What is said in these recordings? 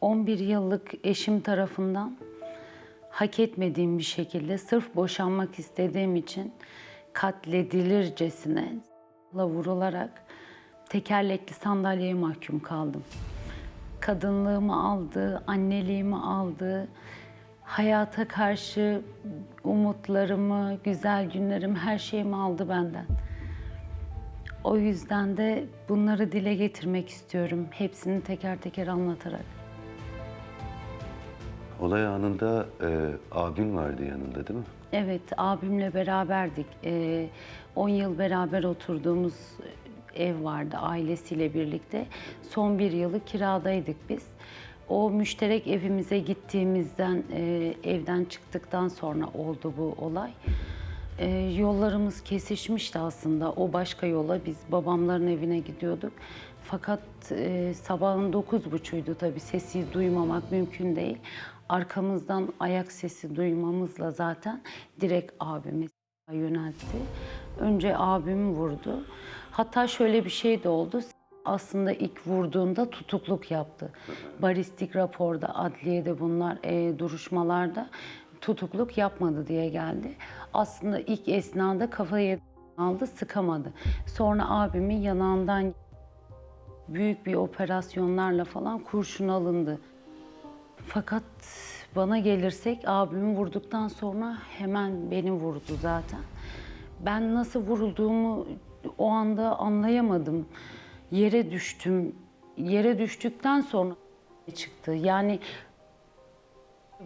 11 yıllık eşim tarafından hak etmediğim bir şekilde sırf boşanmak istediğim için katledilircesine la vurularak tekerlekli sandalyeye mahkum kaldım. Kadınlığımı aldı, anneliğimi aldı. Hayata karşı umutlarımı, güzel günlerimi, her şeyimi aldı benden. O yüzden de bunları dile getirmek istiyorum. Hepsini teker teker anlatarak. Olay anında e, abin vardı yanında değil mi? Evet, abimle beraberdik. Ee, 10 yıl beraber oturduğumuz ev vardı ailesiyle birlikte. Son bir yılı kiradaydık biz. O müşterek evimize gittiğimizden, e, evden çıktıktan sonra oldu bu olay. E, yollarımız kesişmişti aslında. O başka yola, biz babamların evine gidiyorduk. Fakat e, sabahın dokuz buçuydu tabii sesi duymamak mümkün değil. Arkamızdan ayak sesi duymamızla zaten direkt abimiz yöneltti. Önce abim vurdu. Hatta şöyle bir şey de oldu. Aslında ilk vurduğunda tutukluk yaptı. Balistik raporda, adliyede bunlar e, duruşmalarda tutukluk yapmadı diye geldi. Aslında ilk esnada kafayı aldı, sıkamadı. Sonra abimin yanağından büyük bir operasyonlarla falan kurşun alındı. Fakat bana gelirsek abimi vurduktan sonra hemen beni vurdu zaten. Ben nasıl vurulduğumu o anda anlayamadım. Yere düştüm. Yere düştükten sonra çıktı. Yani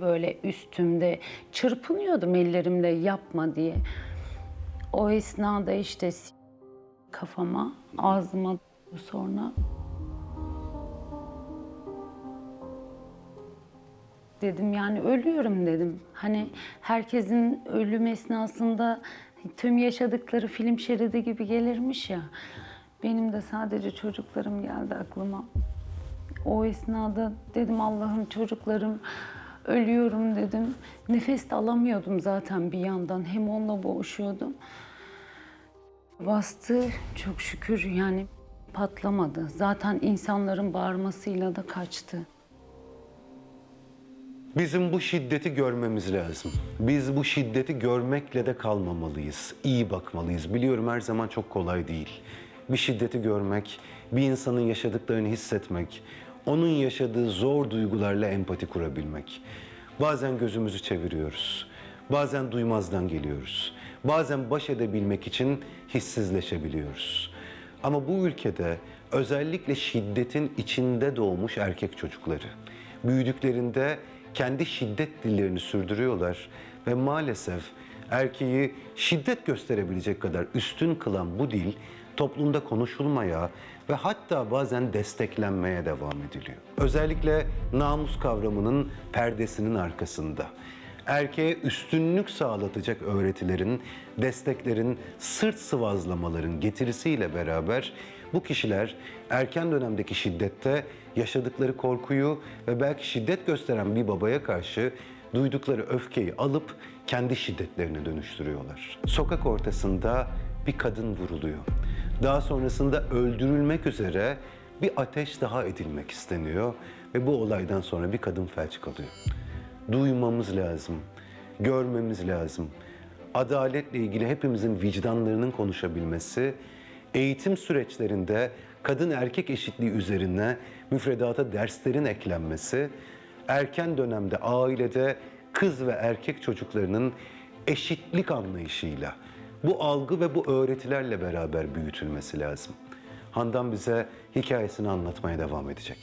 böyle üstümde çırpınıyordum ellerimle yapma diye. O esnada işte kafama, ağzıma sonra dedim yani ölüyorum dedim. Hani herkesin ölüm esnasında tüm yaşadıkları film şeridi gibi gelirmiş ya. Benim de sadece çocuklarım geldi aklıma. O esnada dedim Allah'ım çocuklarım ölüyorum dedim. Nefes de alamıyordum zaten bir yandan. Hem onunla boğuşuyordum. Bastı çok şükür yani patlamadı. Zaten insanların bağırmasıyla da kaçtı. Bizim bu şiddeti görmemiz lazım. Biz bu şiddeti görmekle de kalmamalıyız. İyi bakmalıyız. Biliyorum her zaman çok kolay değil. Bir şiddeti görmek, bir insanın yaşadıklarını hissetmek, onun yaşadığı zor duygularla empati kurabilmek. Bazen gözümüzü çeviriyoruz. Bazen duymazdan geliyoruz. Bazen baş edebilmek için hissizleşebiliyoruz. Ama bu ülkede özellikle şiddetin içinde doğmuş erkek çocukları büyüdüklerinde kendi şiddet dillerini sürdürüyorlar ve maalesef erkeği şiddet gösterebilecek kadar üstün kılan bu dil toplumda konuşulmaya ve hatta bazen desteklenmeye devam ediliyor. Özellikle namus kavramının perdesinin arkasında erkeğe üstünlük sağlatacak öğretilerin, desteklerin, sırt sıvazlamaların getirisiyle beraber bu kişiler erken dönemdeki şiddette yaşadıkları korkuyu ve belki şiddet gösteren bir babaya karşı duydukları öfkeyi alıp kendi şiddetlerine dönüştürüyorlar. Sokak ortasında bir kadın vuruluyor. Daha sonrasında öldürülmek üzere bir ateş daha edilmek isteniyor ve bu olaydan sonra bir kadın felç kalıyor duymamız lazım, görmemiz lazım. Adaletle ilgili hepimizin vicdanlarının konuşabilmesi, eğitim süreçlerinde kadın erkek eşitliği üzerine müfredata derslerin eklenmesi, erken dönemde ailede kız ve erkek çocuklarının eşitlik anlayışıyla bu algı ve bu öğretilerle beraber büyütülmesi lazım. Handan bize hikayesini anlatmaya devam edecek.